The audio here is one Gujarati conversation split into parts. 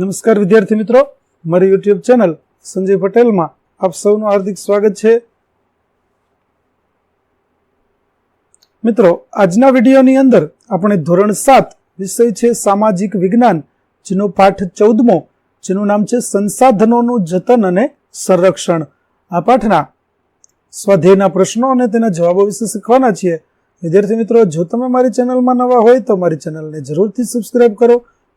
નમસ્કાર વિદ્યાર્થી મિત્રો. મારી યુટ્યુબ ચેનલ સંજય પટેલમાં આપ સૌનું હાર્દિક સ્વાગત છે. મિત્રો, આજના વિડીયોની અંદર આપણે ધોરણ સાત વિષય છે સામાજિક વિજ્ઞાન, જેનો પાઠ ચૌદમો, જેનું નામ છે સંસાધનોનું જતન અને સંરક્ષણ. આ પાઠના સ્વાધ્યાયના પ્રશ્નો અને તેના જવાબો વિશે શીખવાના છીએ. વિદ્યાર્થી મિત્રો, જો તમે મારી ચેનલમાં નવા હોય તો મારી ચેનલને જરૂરથી સબસ્ક્રાઇબ કરો.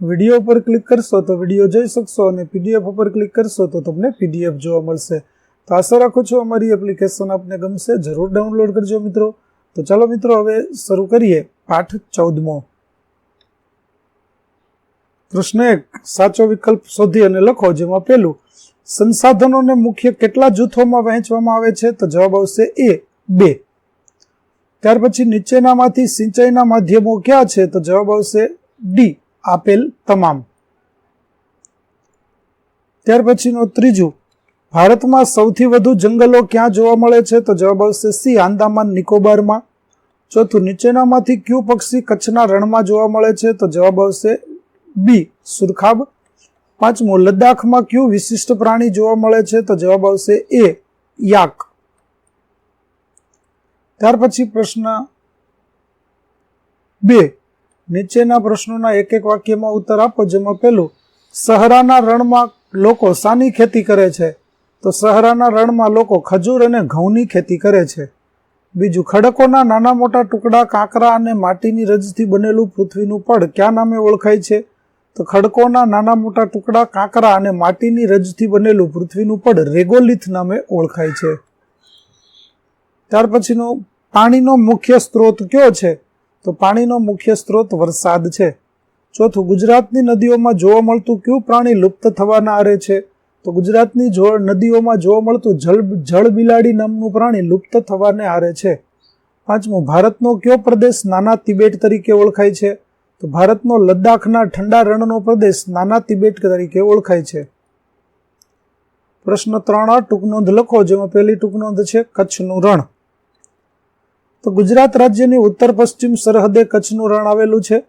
વીડિયો ઉપર ક્લિક કરશો તો વીડિયો જોઈ શકશો અને પીડીએફ ઉપર ક્લિક કરશો તો તમને પીડીએફ જોવા મળશે. તો આશા રાખું છું અમારી એપ્લિકેશન આપને ગમશે, જરૂર ડાઉનલોડ કરજો મિત્રો. તો ચાલો મિત્રો હવે શરૂ કરીએ પાઠ ચૌદમો. પ્રશ્ન એક, સાચો વિકલ્પ શોધી અને લખો જેમાં પેલું સંસાધનોને મુખ્ય કેટલા જૂથોમાં વહેંચવામાં આવે છે? તો જવાબ આવશે એ, બે. ત્યાર પછી નીચેનામાંથી સિંચાઈના માધ્યમો ક્યાં છે? તો જવાબ આવશે ડી આપેલ તમામ. ત્યાર પછીનો ત્રીજું, ભારતમાં સૌથી વધુ જંગલો ક્યાં જોવા મળે છે? તો જવાબ આવશે સી, આંદામાન નિકોબારમાં. ચોથું, નીચેનામાંથી ક્યુ પક્ષી કચ્છના રણમાં જોવા મળે છે? તો જવાબ આવશે બી, સુરખાબ. પાંચમું, લદ્દાખમાં ક્યુ વિશિષ્ટ પ્રાણી જોવા મળે છે? તો જવાબ આવશે એ, યાક. ત્યાર પછી પ્રશ્ન બે નીચેના પ્રશ્નોના એક એક વાક્યમાં ઉત્તર આપો, જેમાં પહેલું, સહરાના રણમાં લોકો શાની ખેતી કરે છે. તો સહરાના રણમાં લોકો ખજૂર અને ઘઉંની ખેતી કરે છે. બીજું, ખડકોના નાના મોટા ટુકડા, કાંકરા અને માટીની રજથી બનેલું પૃથ્વીનું પડ ક્યાં નામે ઓળખાય છે? તો ખડકોના નાના મોટા ટુકડા, કાંકરા અને માટીની રજથી બનેલું પૃથ્વીનું પડ રેગોલિથ નામે ઓળખાય છે. ત્યાર પછીનો, પાણીનો મુખ્ય સ્ત્રોત કયો છે? તો પાણીનો મુખ્ય સ્ત્રોત વરસાદ છે. ચોથું, ગુજરાતની નદીઓમાં જોવા મળતું કયું પ્રાણી લુપ્ત થવાના આરે છે? તો ગુજરાતની નદીઓમાં જોવા મળતું જળ જળ બિલાડી નામનું પ્રાણી લુપ્ત થવાને આરે છે. પાંચમું, ભારતનો કયો પ્રદેશ નાના તિબેટ તરીકે ઓળખાય છે? તો ભારતનો લદ્દાખના ઠંડા રણનો પ્રદેશ નાના તિબેટ તરીકે ઓળખાય છે. પ્રશ્ન ત્રણ ટૂંક નોંધ લખો, જેમાં પહેલી ટૂંક નોંધ છે, કચ્છનું રણ. તો ગુજરાત રાજ્યની ઉત્તર પશ્ચિમ સરહદે કચ્છનું રણ આવેલું છે.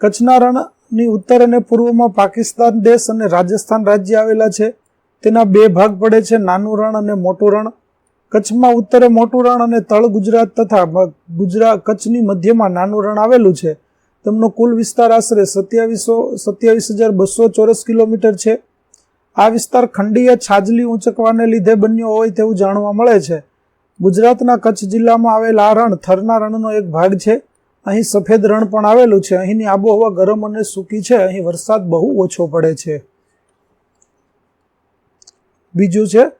કચ્છના રણની ઉત્તર અને પૂર્વમાં પાકિસ્તાન દેશ અને રાજસ્થાન રાજ્ય આવેલા છે. તેના બે ભાગ પડે છે, નાનું રણ અને મોટું રણ. કચ્છમાં ઉત્તરે મોટું રણ અને તળ ગુજરાત તથા ગુજરાત, કચ્છની મધ્યમાં નાનું રણ આવેલું છે. તેમનો કુલ વિસ્તાર આશરે સત્યાવીસો, સત્યાવીસ હજાર બસો ચોરસ કિલોમીટર છે. આ વિસ્તાર ખંડીય છાજલી ઊંચકવાને લીધે બન્યો હોય તેવું જાણવા મળે છે. ગુજરાતના કચ્છ જિલ્લામાં આવેલ આ રણ થરના રણનો એક ભાગ છે. અહીં સફેદ રણ પણ આવેલું છે. અહીંની આબોહવા ગરમ અને સૂકી છે. અહીં વરસાદ બહુ ઓછો પડે છે. બીજું છે,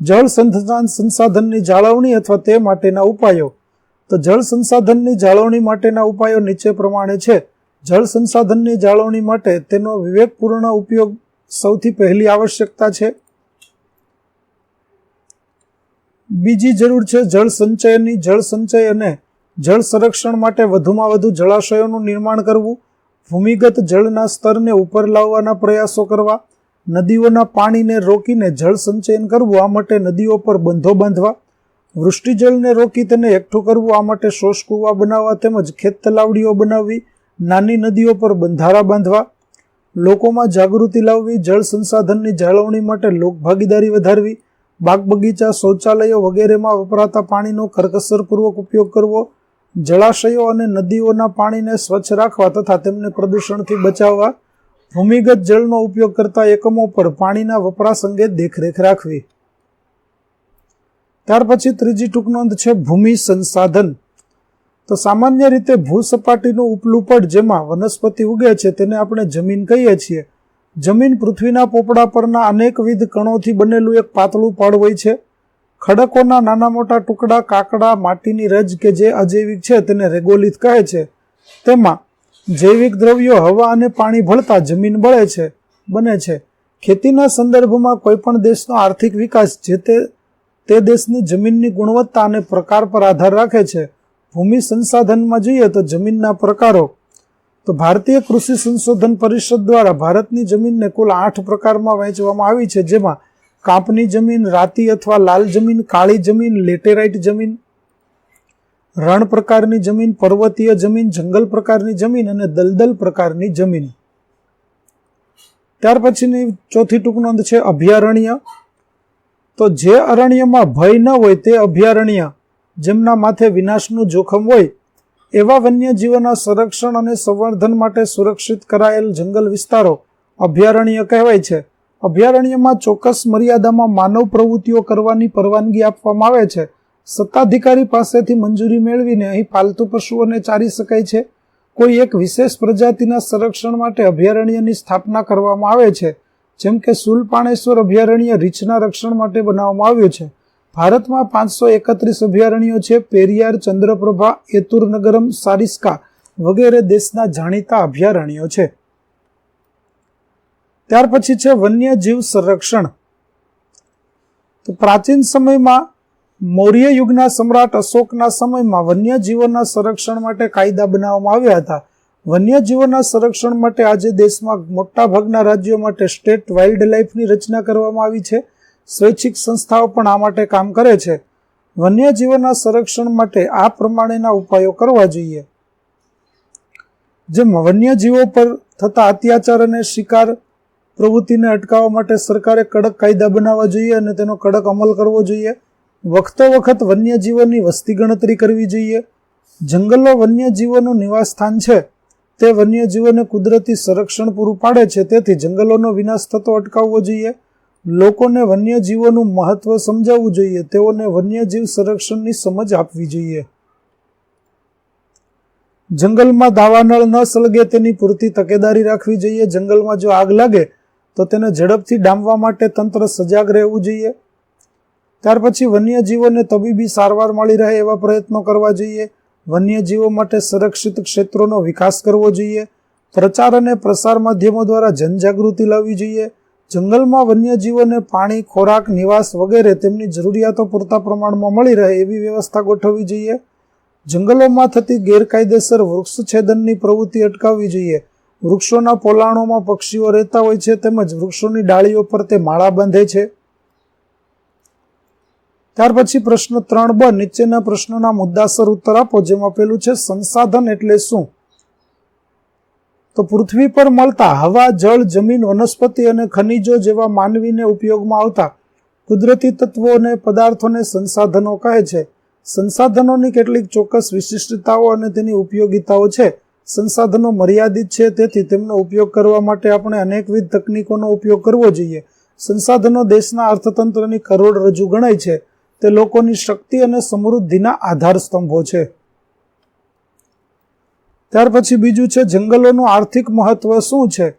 જળ સંસાધન સંસાધનની જાળવણી અથવા તે માટેના ઉપાયો. તો જળ સંસાધનની જાળવણી માટેના ઉપાયો નીચે પ્રમાણે છે. જળ સંસાધનની જાળવણી માટે તેનો વિવેકપૂર્ણ ઉપયોગ સૌથી પહેલી આવશ્યકતા છે. બીજી જરૂર છે જળ સંચયની, જળ સંચય અને જળ સંરક્ષણ માટે વધુમાં વધુ જળાશયોનું નિર્માણ કરવું, ભૂમિગત જળના સ્તરને ઉપર લાવવાના પ્રયાસો કરવા, નદીઓના પાણીને રોકીને જળ સંચયન કરવું, આ માટે નદીઓ પર બંધો બાંધવા, વૃષ્ટિજળને રોકી તેને એકઠું કરવું, આ માટે શોષ કૂવા બનાવવા તેમજ ખેત તલાવડીઓ બનાવવી, નાની નદીઓ પર બંધારા બાંધવા, લોકોમાં જાગૃતિ લાવવી, જળ સંસાધનની જાળવણી માટે લોકભાગીદારી વધારવી બાગ બગીચા શૌચાલયો વગેરેમાં વપરાતા પાણીનો કરકસરપૂર્વક ઉપયોગ કરવો, જળાશયો અને નદીઓના પાણીને સ્વચ્છ રાખવા તથા તેમને પ્રદૂષણથી બચાવવા, ભૂમિગત જળનો ઉપયોગ કરતા એકમો પર પાણીના વપરાશ અંગે દેખરેખ રાખવી. ત્યાર પછી ત્રીજી ટૂંક નોંધ છે ભૂમિ સંસાધન. તો સામાન્ય રીતે ભૂસપાટીનું ઉપલું પડ જેમાં વનસ્પતિ ઉગે છે તેને આપણે જમીન કહીએ છીએ. જમીન પૃથ્વીના પોપડા પરના અનેકવિધ કણોથી બનેલું એક પાતળું પડ હોય છે. ખડકોના નાના મોટા ટુકડા, કાકડા, માટીની રજ કે જે અજૈવિક છે તેને રેગોલિત કહે છે. તેમાં જૈવિક દ્રવ્યો હવા અને પાણી ભળતા જમીન બળે છે, બને છે. ખેતીના સંદર્ભમાં કોઈપણ દેશનો આર્થિક વિકાસ જે તે તે દેશની જમીનની ગુણવત્તા અને પ્રકાર પર આધાર રાખે છે. ભૂમિ સંસાધનમાં જોઈએ તો જમીનના પ્રકારો તો ભારતીય કૃષિ સંશોધન પરિષદ દ્વારા ભારતની જમીનને કુલ આઠ પ્રકારમાં વહેંચવામાં આવી છે, જેમાં કાપની જમીન, રાતી અથવા લાલ જમીન, કાળી જમીન, લેટેરાઇટ જમીન, રણ પ્રકારની જમીન, પર્વતીય જમીન, જંગલ પ્રકારની જમીન અને દલદલ પ્રકારની જમીન. ત્યાર પછીની ચોથી ટૂંક નોંધ છે, અભયારણ્ય. તો જે અરણ્યમાં ભય ન હોય તે અભયારણ્ય, જેમના માથે વિનાશનું જોખમ હોય એવા વન્યજીવોના સંરક્ષણ અને સંવર્ધન માટે સુરક્ષિત કરાયેલ જંગલ વિસ્તારો અભયારણ્ય કહેવાય છે. અભયારણ્યમાં ચોક્કસ મર્યાદામાં માનવ પ્રવૃત્તિઓ કરવાની પરવાનગી આપવામાં આવે છે. સત્તાધિકારી પાસેથી મંજૂરી મેળવીને અહીં પાલતુ પશુઓને ચારી શકાય છે. કોઈ એક વિશેષ પ્રજાતિના સંરક્ષણ માટે અભયારણ્યની સ્થાપના કરવામાં આવે છે. જેમ કે સુલપાણેશ્વર અભયારણ્ય રીછના રક્ષણ માટે બનાવવામાં આવ્યું છે. ભારતમાં પાંચસો એકત્રીસ અભયારણ્યો છે. પેરિયાર, ચંદ્રપ્રભા એતુરનગરમ સારિસ્કા વગેરે દેશના જાણીતા અભયારણ્યો છે. ત્યાર પછી છે વન્યજીવ સંરક્ષણ. તો પ્રાચીન સમયમાં મૌર્ય યુગના સમ્રાટ અશોકના સમયમાં વન્યજીવોના સંરક્ષણ માટે કાયદા બનાવવામાં આવ્યા હતા. વન્યજીવોના સંરક્ષણ માટે આજે દેશમાં મોટાભાગના રાજ્યો માટે સ્ટેટ વાઇલ્ડ લાઇફની રચના કરવામાં આવી છે. સ્વૈચ્છિક સંસ્થાઓ પણ આ માટે કામ કરે છે. વન્યજીવોના સંરક્ષણ માટે આ પ્રમાણેના ઉપાયો કરવા જોઈએ. જેમ વન્યજીવો પર થતા અત્યાચાર અને શિકાર પ્રવૃત્તિને અટકાવવા માટે સરકારે કડક કાયદા બનાવવા જોઈએ અને તેનો કડક અમલ કરવો જોઈએ. વખતો વખત વન્યજીવોની વસ્તી ગણતરી કરવી જોઈએ. જંગલો વન્યજીવોનું નિવાસસ્થાન છે. તે વન્યજીવોને કુદરતી સંરક્ષણ પૂરું પાડે છે. તેથી જંગલોનો વિનાશ થતો અટકાવવો જોઈએ. લોકોને વન્યજીવોનું મહત્વ સમજાવવું જોઈએ, તેઓને વન્યજીવ સંરક્ષણની સમજ આપવી જોઈએ. જંગલમાં દાવાનળ ન સળગે તેની પૂરતી તકેદારી રાખવી જોઈએ. જંગલમાં જો આગ લાગે, તો તેને ઝડપથી ડામવા માટે તંત્ર સજાગ રહેવું જોઈએ. ત્યાર પછી વન્યજીવોને તબીબી સારવાર મળી રહે એવા પ્રયત્નો કરવા જોઈએ. વન્યજીવો માટે સંરક્ષિત ક્ષેત્રોનો વિકાસ કરવો જોઈએ. પ્રચાર અને પ્રસાર માધ્યમો દ્વારા જનજાગૃતિ લાવવી જોઈએ. જંગલમાં વન્યજીવોને પાણી, ખોરાક, નિવાસ વગેરે તેમની જરૂરિયાતો પૂરતા પ્રમાણમાં મળી રહે એવી વ્યવસ્થા ગોઠવવી જોઈએ. જંગલોમાં થતી ગેરકાયદેસર વૃક્ષ છેદનની પ્રવૃત્તિ અટકાવવી જોઈએ. વૃક્ષોના પોલાણોમાં પક્ષીઓ રહેતા હોય છે તેમજ વૃક્ષોની ડાળીઓ પર તે માળા બાંધે છે. ત્યાર પછી પ્રશ્ન ત્રણ બ નીચેના પ્રશ્નોના મુદ્દાસર ઉત્તર આપો, જેમાં પેલું છે સંસાધન એટલે શું? તો પૃથ્વી પર મળતા હવા, જળ, જમીન, વનસ્પતિ અને ખનિજો જેવા માનવીને ઉપયોગમાં આવતા કુદરતી તત્વો અને પદાર્થોને સંસાધનો કહે છે. સંસાધનોની કેટલીક ચોક્કસ વિશિષ્ટતાઓ અને તેની ઉપયોગિતાઓ છે. સંસાધનો મર્યાદિત છે, તેથી તેમનો ઉપયોગ કરવા માટે આપણે અનેકવિધ તકનીકોનો ઉપયોગ કરવો જોઈએ. સંસાધનો દેશના અર્થતંત્રની કરોડરજ્જુ ગણાય છે. તે લોકોની શક્તિ અને સમૃદ્ધિના આધાર સ્તંભો છે. ત્યાર પછી બીજું છે, જંગલોનું આર્થિક મહત્વ શું છે?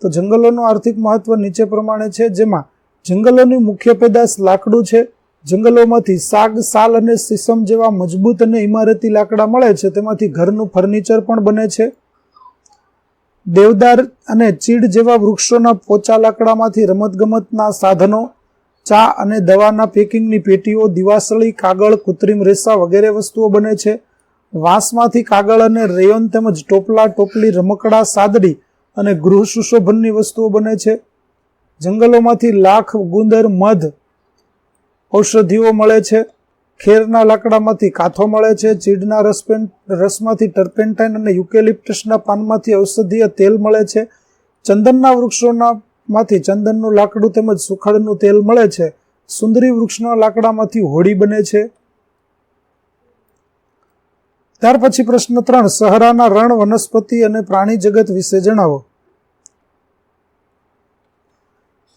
તો જંગલોનું આર્થિક મહત્વ નીચે પ્રમાણે છે, જેમાં જંગલોની મુખ્ય પેદાશ લાકડું છે, જંગલોમાંથી સાગ, સાલ અને સીસમ જેવા મજબૂત અને ઇમારતી લાકડા મળે છે, તેમાંથી ઘરનું ફર્નિચર પણ બને છે. દેવદાર અને ચીડ જેવા વૃક્ષોના પોચા લાકડામાંથી રમતગમતના સાધનો, ચા અને દવાના પેકિંગની પેટીઓ, દિવાસળી, કાગળ, કૃત્રિમ રેસા વગેરે વસ્તુઓ બને છે. વાંસમાંથી કાગળ અને રેયોન તેમજ ટોપલા, ટોપલી, રમકડા સાદડી અને ગૃહ સુશોભનની વસ્તુઓ બને છે. જંગલોમાંથી લાખ ગુંદર, મધ, ઔષધિઓ મળે છે. ખેરના લાકડામાંથી કાથો મળે છે. ચીડના રસપેન, રસમાંથી ટર્પેન્ટાઇન અને યુકેલિપ્ટસના પાનમાંથી ઔષધીય તેલ મળે છે. ચંદનના વૃક્ષોના માંથી ચંદનનું લાકડું તેમજ સુખડનું તેલ મળે છે. સુંદરી વૃક્ષના લાકડામાંથી હોડી બને છે. ત્યાર પછી પ્રશ્ન ત્રણ, સહરાના રણ, વનસ્પતિ અને પ્રાણી જગત વિશે જણાવો.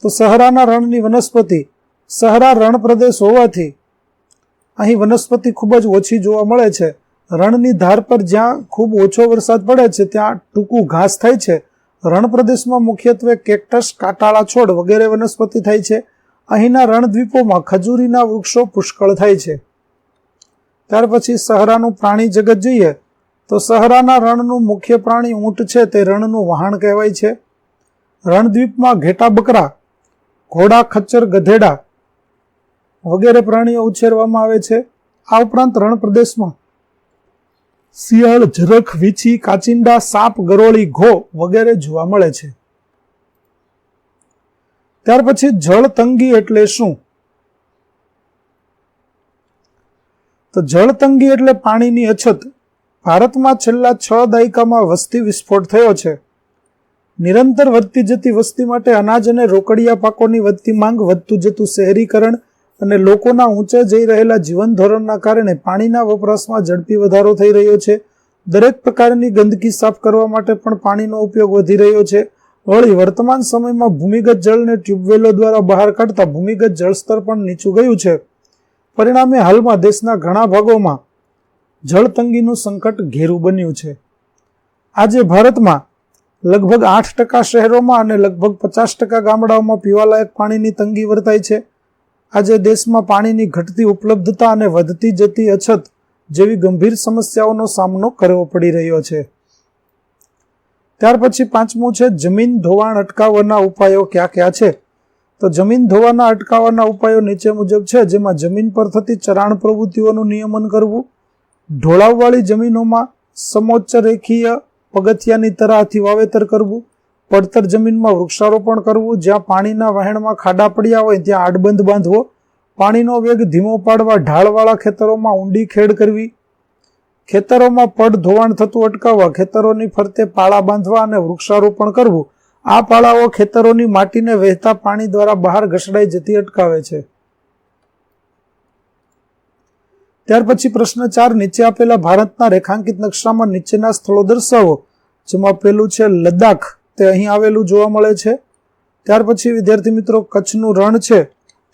તો સહરાના રણની વનસ્પતિ, સહરા રણ પ્રદેશ હોવાથી અહીં વનસ્પતિ ખૂબ જ ઓછી જોવા મળે છે. રણની ધાર પર જ્યાં ખૂબ ઓછો વરસાદ પડે છે, ત્યાં ટૂંકું ઘાસ થાય છે. રણ પ્રદેશમાં મુખ્યત્વે કેક્ટસ, કાટાળા છોડ વગેરે વનસ્પતિ થાય છે. અહીંના રણદ્વીપોમાં ખજૂરીના વૃક્ષો પુષ્કળ થાય છે. ત્યાર પછી સહરાનું પ્રાણી જગત જોઈએ, તો સહરાના રણનું મુખ્ય પ્રાણી ઊંટ છે તે રણનું વહાણ કહેવાય છે. રણદ્વીપમાં ઘેટા બકરા, ઘોડા ખચ્ચર ગધેડા વગેરે પ્રાણીઓ ઉછેરવામાં આવે છે. આ ઉપરાંત રણ પ્રદેશમાં શિયાળ ઝરખ વીછી, કાચિંડા, સાપ, ગરોળી, ઘો વગેરે જોવા મળે છે. ત્યાર પછી જળ તંગી એટલે શું? તો જળ તંગી એટલે પાણીની અછત. ભારતમાં છેલ્લા છ દાયકામાં વસ્તી વિસ્ફોટ થયો છે. નિરંતર વધતી જતી વસ્તી માટે અનાજ અને રોકડિયા પાકોની વધતી માંગ, વધતું જતું શહેરીકરણ અને લોકોના ઊંચે જઈ રહેલા જીવન ધોરણના કારણે પાણીના વપરાશમાં ઝડપી વધારો થઈ રહ્યો છે. દરેક પ્રકારની ગંદકી સાફ કરવા માટે પણ પાણીનો ઉપયોગ વધી રહ્યો છે. વળી, વર્તમાન સમયમાં ભૂમિગત જળને ટ્યુબવેલો દ્વારા બહાર કાઢતા ભૂમિગત જળસ્તર પણ નીચું ગયું છે. પરિણામે હાલમાં દેશના ઘણા ભાગોમાં જળતંગીનું સંકટ ઘેરું બન્યું છે. આજે ભારતમાં લગભગ આઠ ટકા શહેરોમાં અને લગભગ પચાસ ટકા ગામડાઓમાં પીવાલાયક પાણીની તંગી વર્તાય છે. આજે દેશમાં પાણીની ઘટતી ઉપલબ્ધતા અને વધતી જતી અછત જેવી ગંભીર સમસ્યાઓનો સામનો કરવો પડી રહ્યો છે. ત્યાર પછી પાંચમું છે જમીન ધોવાણ અટકાવવાના ઉપાયો ક્યાં ક્યાં છે? તો જમીન ધોવાના અટકાવવાના ઉપાયો નીચે મુજબ છે, જેમાં જમીન પર થતી ચરાણ પ્રવૃત્તિઓનું નિયમન કરવું, ઢોળાવવાળી જમીનોમાં સમોચ્ચ રેખીય પગથિયાની તરાહથી વાવેતર કરવું, પડતર જમીનમાં વૃક્ષારોપણ કરવું, જ્યાં પાણીના વહેણમાં ખાડા પડ્યા હોય ત્યાં આડબંધ બાંધવો, પાણીનો વેગ ધીમો પાડવા ઢાળવાળા ખેતરોમાં ઊંડી ખેડ કરવી, ખેતરોમાં પડ ધોવાણ થતું અટકાવવા, ખેતરોની ફરતે પાળા બાંધવા અને વૃક્ષારોપણ કરવું આ પાળાઓ ખેતરોની માટીને વહેતા પાણી દ્વારા બહાર ઘસડાઈ જતી અટકાવે છે. ત્યાર પછી પ્રશ્ન ચાર નીચે આપેલા ભારતના રેખાંકિત નકશામાં નીચેના સ્થળો દર્શાવો, જેમાં પેલું છે લદ્દાખ. તે અહીં આવેલું જોવા મળે છે. ત્યાર પછી વિદ્યાર્થી મિત્રો, કચ્છનું રણ છે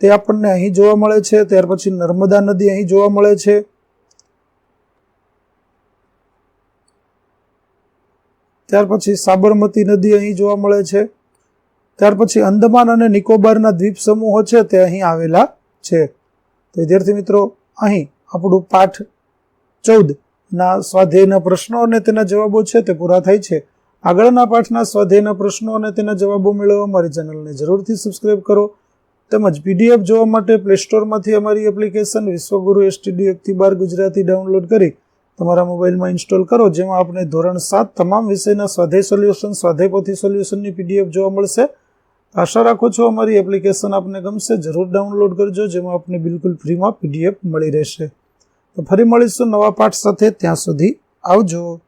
તે આપણને અહીં જોવા મળે છે. ત્યાર પછી નર્મદા નદી અહીં જોવા મળે છે. ત્યાર પછી સાબરમતી નદી અહીં જોવા મળે છે. ત્યાર પછી અંદમાન અને નિકોબારના દ્વીપ સમૂહો છે તે અહીં આવેલા છે. તો વિદ્યાર્થી મિત્રો, અહીં આપણું પાઠ ચૌદ ના સ્વાધ્યાયના પ્રશ્નો અને તેના જવાબો છે તે પૂરા થાય છે. આગળના પાઠના સ્વાધ્યાયના પ્રશ્નો અને તેના જવાબો મેળવવા અમારી ચેનલને જરૂરથી સબસ્ક્રાઇબ કરો. તેમજ પીડીએફ જોવા માટે પ્લે સ્ટોરમાંથી અમારી એપ્લિકેશન વિશ્વગુરુ એસટીડી એકથી બાર ગુજરાતી ડાઉનલોડ કરી તમારા મોબાઈલમાં ઇન્સ્ટોલ કરો, જેમાં આપણે ધોરણ સાત તમામ વિષયના સ્વાધ્યાય સોલ્યુશન, સ્વાધ્યાય પોથી સોલ્યુશનની પીડીએફ જોવા મળશે. આશા રાખું છું અમારી એપ્લિકેશન આપને ગમશે. જરૂર ડાઉનલોડ કરજો, જેમાં આપને બિલકુલ ફ્રીમાં પીડીએફ મળી રહેશે. તો ફરી મળીશું નવા પાઠ સાથે. ત્યાં સુધી આવજો.